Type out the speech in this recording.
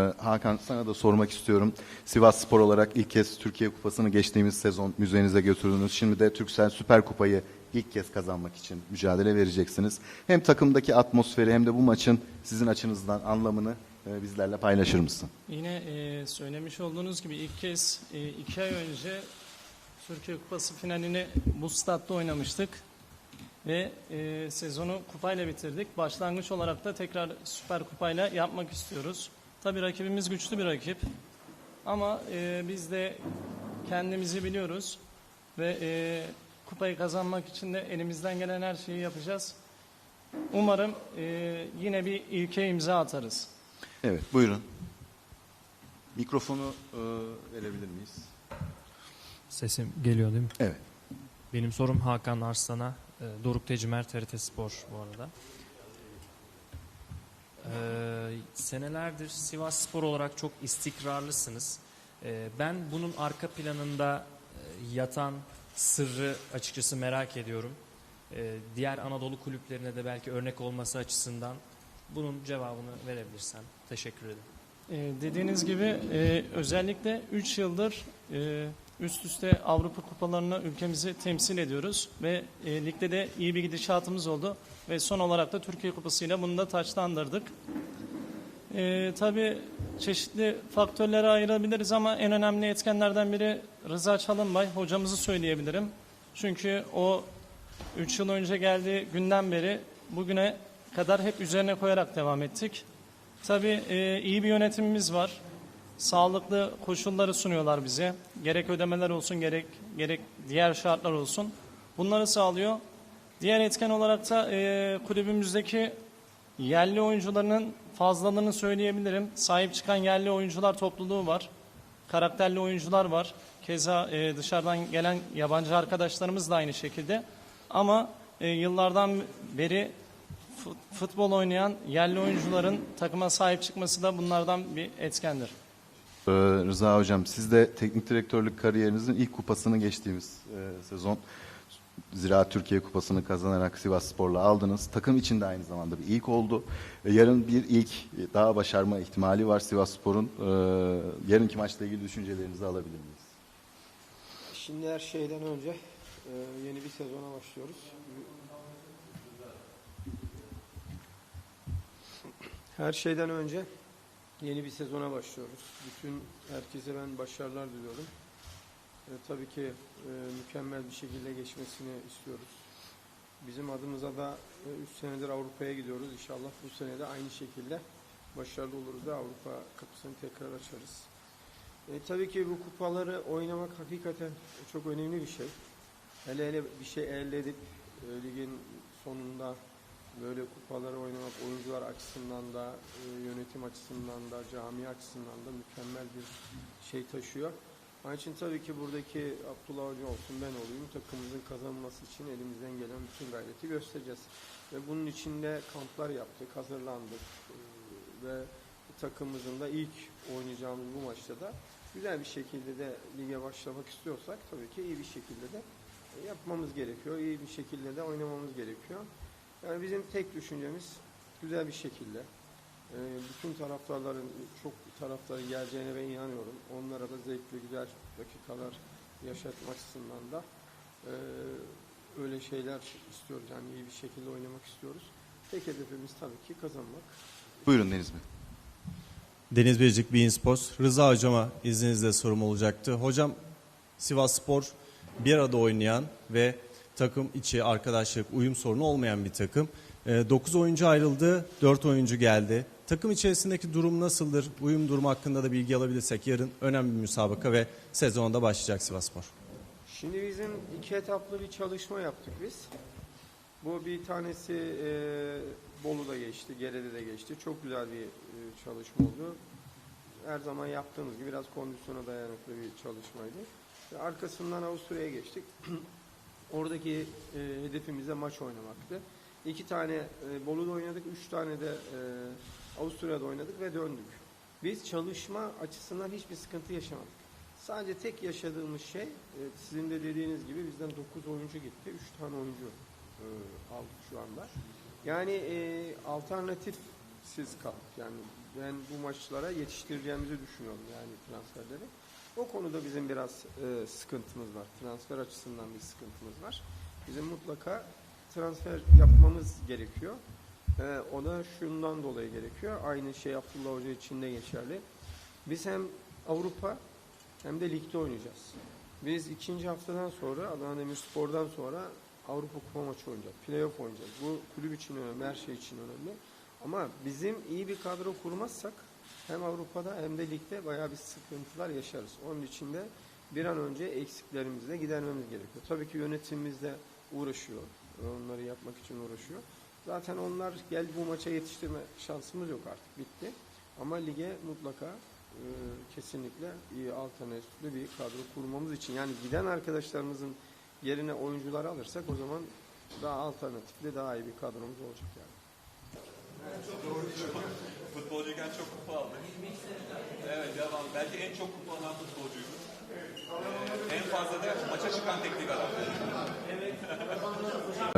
Ee, Hakan sana da sormak istiyorum. Sivas Spor olarak ilk kez Türkiye Kupası'nı geçtiğimiz sezon müzenize götürdünüz. Şimdi de Türksel Süper Kupayı ilk kez kazanmak için mücadele vereceksiniz. Hem takımdaki atmosferi hem de bu maçın sizin açınızdan anlamını e, bizlerle paylaşır mısın? Yine e, söylemiş olduğunuz gibi ilk kez e, iki ay önce Türkiye Kupası finalini bu statta oynamıştık. Ve e, sezonu kupayla bitirdik. Başlangıç olarak da tekrar Süper Kupayla yapmak istiyoruz. Tabii rakibimiz güçlü bir rakip. Ama e, biz de kendimizi biliyoruz. Ve e, kupayı kazanmak için de elimizden gelen her şeyi yapacağız. Umarım e, yine bir ilke imza atarız. Evet buyurun. Mikrofonu e, verebilir miyiz? Sesim geliyor değil mi? Evet. Benim sorum Hakan Arslan'a. E, Doruk Tecimer TRT Spor bu arada. Senelerdir Sivas Spor olarak çok istikrarlısınız. E, ben bunun arka planında e, yatan sırrı açıkçası merak ediyorum. E, diğer Anadolu kulüplerine de belki örnek olması açısından bunun cevabını verebilirsen teşekkür ederim. Ee, dediğiniz gibi e, özellikle 3 yıldır e, üst üste Avrupa kupalarına ülkemizi temsil ediyoruz ve e, ligde de iyi bir gidişatımız oldu ve son olarak da Türkiye Kupası'yla bunu da taçlandırdık. E, tabii çeşitli faktörlere ayırabiliriz ama en önemli etkenlerden biri Rıza Çalınbay hocamızı söyleyebilirim. Çünkü o 3 yıl önce geldiği günden beri bugüne kadar hep üzerine koyarak devam ettik. Tabii e, iyi bir yönetimimiz var. Sağlıklı koşulları sunuyorlar bize. Gerek ödemeler olsun gerek gerek diğer şartlar olsun. Bunları sağlıyor. Diğer etken olarak da e, kulübümüzdeki yerli oyuncularının fazlalığını söyleyebilirim. Sahip çıkan yerli oyuncular topluluğu var. Karakterli oyuncular var. Keza e, dışarıdan gelen yabancı arkadaşlarımız da aynı şekilde. Ama e, yıllardan beri fut- futbol oynayan yerli oyuncuların takıma sahip çıkması da bunlardan bir etkendir. Ee, Rıza Hocam siz de teknik direktörlük kariyerinizin ilk kupasını geçtiğimiz e, sezon Ziraat Türkiye Kupası'nı kazanarak Sivas Spor'la aldınız. Takım için de aynı zamanda bir ilk oldu. E, yarın bir ilk e, daha başarma ihtimali var Sivas Spor'un. E, yarınki maçla ilgili düşüncelerinizi alabilir miyiz? Şimdi her şeyden önce yeni bir sezona başlıyoruz. Her şeyden önce yeni bir sezona başlıyoruz. Bütün herkese ben başarılar diliyorum. E, tabii ki e, mükemmel bir şekilde geçmesini istiyoruz. Bizim adımıza da 3 senedir Avrupa'ya gidiyoruz. İnşallah bu sene de aynı şekilde başarılı oluruz ve Avrupa kapısını tekrar açarız. E, tabii ki bu kupaları oynamak hakikaten çok önemli bir şey. Hele hele bir şey elde edip e, ligin sonunda böyle kupaları oynamak oyuncular açısından da, e, yönetim açısından da, cami açısından da mükemmel bir şey taşıyor. Onun için tabii ki buradaki Abdullah Hoca olsun ben olayım takımımızın kazanması için elimizden gelen bütün gayreti göstereceğiz. Ve bunun için de kamplar yaptık, hazırlandık e, ve takımımızın da ilk oynayacağımız bu maçta da güzel bir şekilde de lige başlamak istiyorsak tabii ki iyi bir şekilde de yapmamız gerekiyor. İyi bir şekilde de oynamamız gerekiyor. Yani bizim tek düşüncemiz güzel bir şekilde e, bütün taraftarların çok taraftarın geleceğine ben inanıyorum. Onlara da zevkli güzel dakikalar yaşatmak açısından da e, öyle şeyler istiyoruz. Yani iyi bir şekilde oynamak istiyoruz. Tek hedefimiz tabii ki kazanmak. Buyurun Deniz Bey. Deniz Biricik Bein Sports. Rıza hocama izninizle sorum olacaktı. Hocam Sivas Spor bir arada oynayan ve takım içi arkadaşlık, uyum sorunu olmayan bir takım. 9 oyuncu ayrıldı, 4 oyuncu geldi. Takım içerisindeki durum nasıldır? Uyum durumu hakkında da bilgi alabilirsek yarın önemli bir müsabaka ve sezonda başlayacak Sivas Spor. Şimdi bizim iki etaplı bir çalışma yaptık biz. Bu bir tanesi e, Bolu'da geçti, Gere'de de geçti. Çok güzel bir e, çalışma oldu. Her zaman yaptığımız gibi biraz kondisyona dayanıklı bir çalışmaydı. Ve arkasından Avusturya'ya geçtik. Oradaki e, hedefimiz de maç oynamaktı. İki tane e, Bolu'da oynadık, üç tane de e, Avusturya'da oynadık ve döndük. Biz çalışma açısından hiçbir sıkıntı yaşamadık. Sadece tek yaşadığımız şey, e, sizin de dediğiniz gibi bizden 9 oyuncu gitti, 3 tane oyuncu e, aldık şu anda. Yani e, alternatif siz kaldık. Yani Ben bu maçlara yetiştireceğimizi düşünüyorum yani transferleri. O konuda bizim biraz sıkıntımız var. Transfer açısından bir sıkıntımız var. Bizim mutlaka transfer yapmamız gerekiyor. E, o da şundan dolayı gerekiyor. Aynı şey Abdullah Hoca için de geçerli. Biz hem Avrupa hem de ligde oynayacağız. Biz ikinci haftadan sonra Adana Demirspor'dan sonra Avrupa Kupa maçı oynayacağız. Playoff oynayacağız. Bu kulüp için önemli, her şey için önemli. Ama bizim iyi bir kadro kurmazsak hem Avrupa'da hem de ligde bayağı bir sıkıntılar yaşarız. Onun için de bir an önce eksiklerimizi de gidermemiz gerekiyor. Tabii ki yönetimimiz de uğraşıyor. Onları yapmak için uğraşıyor. Zaten onlar gel bu maça yetiştirme şansımız yok artık. Bitti. Ama lige mutlaka e, kesinlikle iyi alternatifli bir kadro kurmamız için yani giden arkadaşlarımızın yerine oyuncular alırsak o zaman daha alternatifli daha iyi bir kadromuz olacak yani. Futbolcuyken çok kupa aldı. Evet devam. Belki en çok kupa alan futbolcuydu. Ee, en fazla da maça çıkan teknik adam.